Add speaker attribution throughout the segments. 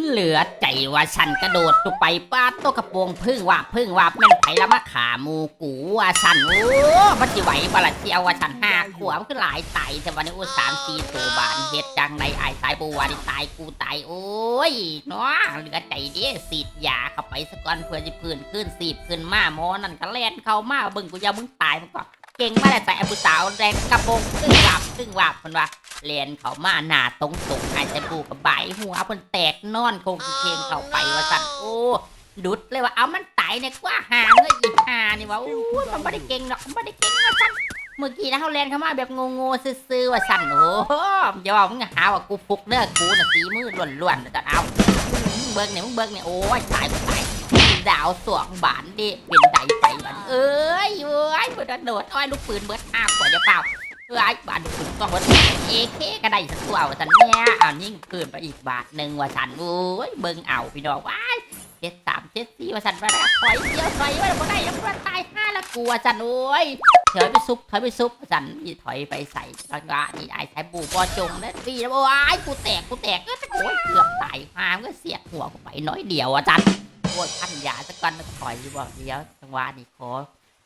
Speaker 1: เหลือใจว่าฉันกระโดดลงไปป้าดตัวกระโปรงพึ่งว่าพึ่งว่าแม่นไผละมาขาหมูกูว่าฉันโอ้มันสิไหวบละเจียวว่าฉันห้าขวบมันคือหลายไตแต่วันนี้โอ้สามสี่ตัวบานเฮ็ดจังในไอ้ายสายบัวนี่ตายกูตายโอ้ยเนาะเหลือใจเด้สีดยาเข้าไปสะก่อนเพื่อสิพื้นขึ้นสีบขึ้นมาหมอนั่นก็แล่นเข้ามาเบิ่งกูยามึงตายมันก็ ก่งมาแต่ใส่ผู้สาวแดงกระโปรงพึ่งวับพึ่งวับมันว่าเรียนเขามาหนาตรงตรงไอ้แต่ปูกับใบหัวเพิ่นแตกนอนคงเคงเข้าไปว่าสั่นโอ้ดุดเลยว่าเอามันตายเนี่ยกว่าหางเลยอีหานี่ว่าโอ้มันไม่ได้เก่งหรอกมันไม่ได้เก่งว่าสั่นเมื่อกี้นะเขาเรียนเข้ามาแบบงงๆซื่อๆว่าสั่นโอ้โหอย่าว่ามึงหาว่ากูฟุกเด้อกูน่ะสีมือล้วนๆแต่เอาเบิ่งเนี่ยมึงเบิ่งเนี่ยโอ้ยตายตายดาวสวงบานดิเป็นไดไปบันเอ้ย อ้ยเดโดดอ้อยลูกปืนเบิดห้าขวดจะเปล่าเพื่อไอ้บาทถึงต้องว่าเอเคก็ได้สักตัวว่าสันเนี่ยเอายิ่งเพิ่มไปอีกบาทหนึ่งว่าสันโอ้ยเบิ่งเอาพี่น้องว้ายเจ็ดสามเจ็ดสี่ว่าสันว่าได้ถอยเดียวถอยว่าบ่ได้ยังว่าตายห้าละกลัวสันโอ้ยถอยไปซุปถอยไปซุปสันนี่ถอยไปใส่แล้วก็นี่ไอ้ใช้บูปอจงแล้วปีแล้วว้ายกูแตกกูแตกก็โอ้ยเกือบตายห้ามก็เสียหัวกูไปน้อยเดียวอะจันโอ้ยพันยาสักก้อนถอยบอกเดียวจังหวะนี้ขอ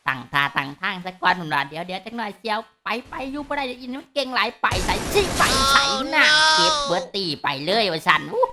Speaker 1: ตั้งท่าตั้งทางสักก้อนผมว่าเดี๋ยวเดี๋ยวจังหน่อยเสียวไปไปอยู่บ่ได้เดี๋ยวอินมันเก่งหลายไปใส่ชิไปใส่หน้าเก็บเบอร์ตีไปเลยวะฉันอู้